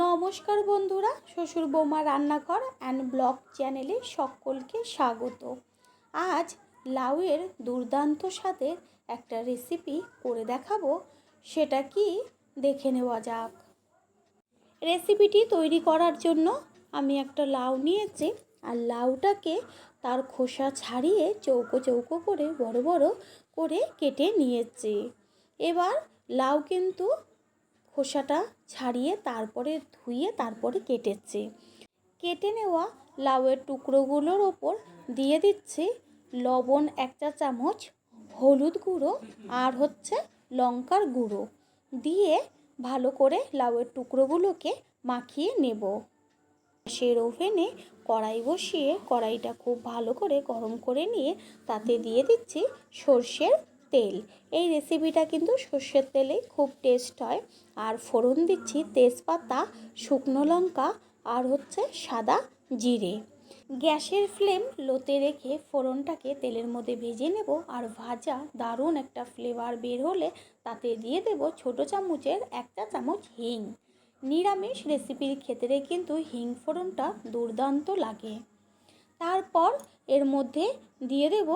নমস্কার বন্ধুরা, শ্বশুর বৌমা রান্নাঘর অ্যান্ড ব্লগ চ্যানেলে সকলকে স্বাগত। আজ লাউয়ের দুর্দান্ত স্বাদের একটা রেসিপি করে দেখাবো, সেটা কি দেখে নেওয়া যাক। রেসিপিটি তৈরি করার জন্য আমি একটা লাউ নিয়েছি, আর লাউটাকে তার খোসা ছাড়িয়ে চৌকো চৌকো করে বড় বড় করে কেটে নিয়েছি। এবার লাউ কিন্তু খোসাটা ছাড়িয়ে তারপরে ধুয়ে তারপরে কেটেছি। কেটে নেওয়া লাউয়ের টুকরোগুলোর ওপর দিয়ে দিচ্ছি লবণ এক চা চামচ, হলুদ গুঁড়ো আর হচ্ছে লঙ্কার গুঁড়ো। দিয়ে ভালো করে লাউয়ের টুকরোগুলোকে মাখিয়ে নেব। সের ওভেনে কড়াই বসিয়ে কড়াইটা খুব ভালো করে গরম করে নিয়ে তাতে দিয়ে দিচ্ছি সর্ষের তেল। এই রেসিপিটা কিন্তু সর্ষের তেলেই খুব টেস্ট হয়। আর ফোড়ন দিচ্ছি তেজপাতা, শুকনো লঙ্কা আর হচ্ছে সাদা জিরে। গ্যাসের ফ্লেম লোতে রেখে ফোড়নটাকে তেলের মধ্যে ভেজে নেব আর ভাজা দারুণ একটা ফ্লেভার বের হলে তাতে দিয়ে দেব ছোট চামচের একটা চামচ হিং। নিরামিষ রেসিপির ক্ষেত্রে কিন্তু হিং ফোড়নটা দুর্দান্ত লাগে। তারপর এর মধ্যে দিয়ে দেব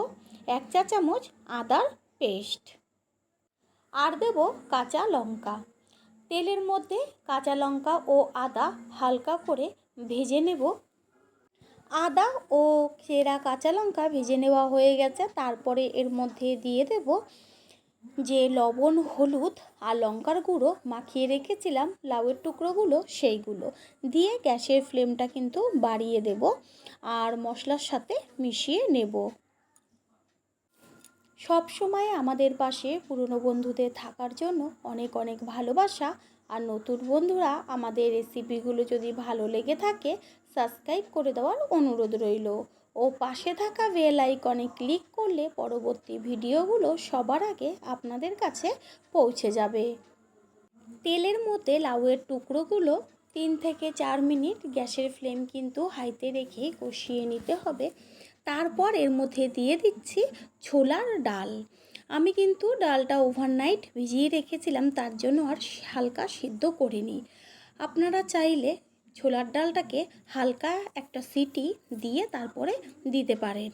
এক চা চামচ আদার পেস্ট। আর দেব কাঁচা লঙ্কা। তেলের মধ্যে কাঁচা লঙ্কা ও আদা হালকা করে ভেজে নেব। আদা ও চেরা কাঁচা লঙ্কা ভেজে নেওয়া হয়ে গেছে। তারপরে এর মধ্যে দিয়ে দেব যে লবণ, হলুদ আর লঙ্কার গুঁড়ো মাখিয়ে রেখেছিলাম, লাউয়ের টুকরোগুলো সেইগুলো। দিয়ে গ্যাসের ফ্লেমটা কিন্তু বাড়িয়ে দেব আর মশলার সাথে মিশিয়ে নেব। সব সময় আমাদের পাশে পুরনো বন্ধুদের থাকার জন্য অনেক অনেক ভালোবাসা। আর নতুন বন্ধুরা আমাদের রেসিপিগুলো যদি ভালো লেগে থাকে সাবস্ক্রাইব করে দেওয়ার অনুরোধ রইল। ও পাশে থাকা বেল আইকনে ক্লিক করলে পরবর্তী ভিডিওগুলো সবার আগে আপনাদের কাছে পৌঁছে যাবে। তেলের মধ্যে লাউয়ের টুকরোগুলো তিন থেকে চার মিনিট গ্যাসের ফ্লেম কিন্তু হাইতে রেখে কষিয়ে নিতে হবে। তারপর এর মধ্যে দিয়ে দিচ্ছি ছোলার ডাল। আমি কিন্তু ডালটা ওভারনাইট ভিজিয়ে রেখেছিলাম, তার জন্য আর হালকা সিদ্ধ করিনি। আপনারা চাইলে ছোলার ডালটাকে হালকা একটা সিটি দিয়ে তারপরে দিতে পারেন।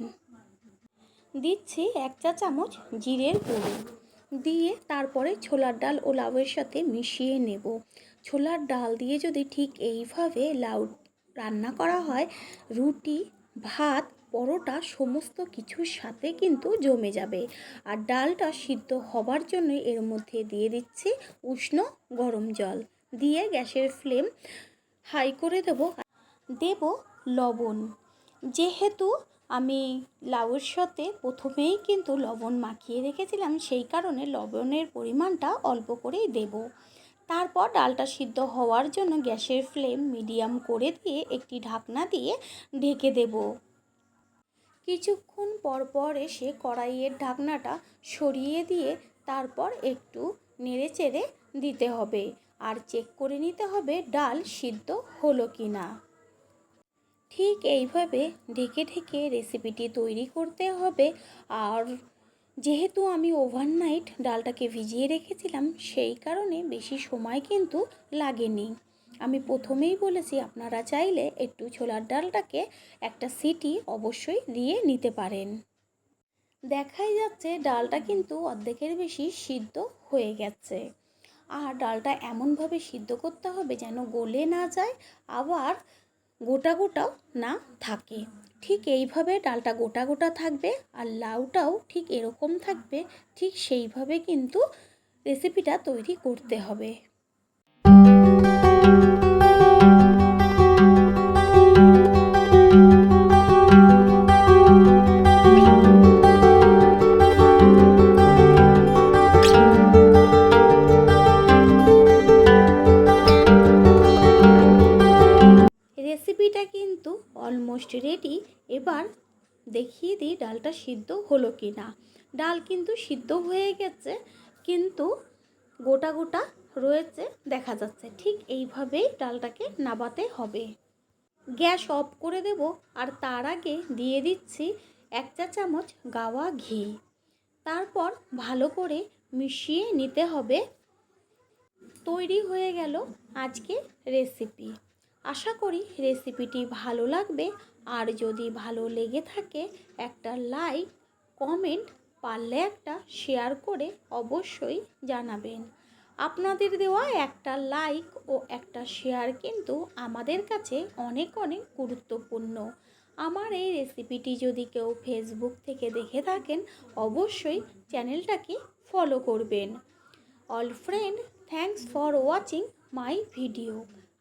দিচ্ছি এক চা চামচ জিরের গুঁড়ো। দিয়ে তারপরে ছোলার ডাল ও লাউয়ের সাথে মিশিয়ে নেব। ছোলার ডাল দিয়ে যদি ঠিক এইভাবে লাউ রান্না করা হয়, রুটি, ভাত পরোটা সমস্ত কিছুর সাথে কিন্তু জমে যাবে। আর ডালটা সিদ্ধ হবার জন্য এর মধ্যে দিয়ে দিচ্ছি উষ্ণ গরম জল। দিয়ে গ্যাসের ফ্লেম হাই করে দেব। দেব লবণ। যেহেতু আমি লাউয়ের সাথে প্রথমেই কিন্তু লবণ মাখিয়ে রেখেছিলাম, সেই কারণে লবণের পরিমাণটা অল্প করেই দেব। তারপর ডালটা সিদ্ধ হওয়ার জন্য গ্যাসের ফ্লেম মিডিয়াম করে দিয়ে একটি ঢাকনা দিয়ে ঢেকে দেব। কিছুক্ষণ পর পর এসে কড়াইয়ের ঢাকনাটা সরিয়ে দিয়ে তারপর একটু নেড়ে চেড়ে দিতে হবে আর চেক করে নিতে হবে ডাল সিদ্ধ হলো কি না। ঠিক এইভাবে ঢেকে ঢেকে রেসিপিটি তৈরি করতে হবে আর যেহেতু আমি ওভারনাইট ডালটাকে ভিজিয়ে রেখেছিলাম, সেই কারণে বেশি সময় কিন্তু লাগেনি। আমি প্রথমেই বলেছি, আপনারা চাইলে একটু ছোলার ডালটাকে একটা সিটি অবশ্যই দিয়ে নিতে পারেন। দেখাই যাচ্ছে ডালটা কিন্তু অর্ধেকের বেশি সিদ্ধ হয়ে গেছে। আর ডালটা এমনভাবে সিদ্ধ করতে হবে যেন গলে না যায়, আবার গোটা গোটাও না থাকে। ঠিক এইভাবে ডালটা গোটা গোটা থাকবে আর লাউটাও ঠিক এরকম থাকবে, ঠিক সেইভাবে কিন্তু রেসিপিটা তৈরি করতে হবে। রেসিপিটা কিন্তু অলমোস্ট রেডি এবার দেখিয়ে দিই ডালটা সিদ্ধ হলো কি না ডাল কিন্তু সিদ্ধ হয়ে গেছে, কিন্তু গোটা গোটা রয়েছে, দেখা যাচ্ছে। ঠিক এইভাবেই ডালটাকে নাবাতে হবে। গ্যাস অফ করে দেব, আর তার আগে দিয়ে দিচ্ছি এক চা চামচ গাওয়া ঘি। তারপর ভালো করে মিশিয়ে নিতে হবে। তৈরি হয়ে গেল আজকে রেসিপি। আশা করি রেসিপিটি ভালো লাগবে। আর যদি ভালো লেগে থাকে, একটা লাইক, কমেন্ট, পারলে একটা শেয়ার করে অবশ্যই জানাবেন। আপনাদের দেওয়া একটা লাইক ও একটা শেয়ার কিন্তু আমাদের কাছে অনেক অনেক গুরুত্বপূর্ণ। আমার এই রেসিপিটি যদি কেউ ফেসবুক থেকে দেখে থাকেন, অবশ্যই চ্যানেলটাকে ফলো করবেন। All friend, thanks for watching my video.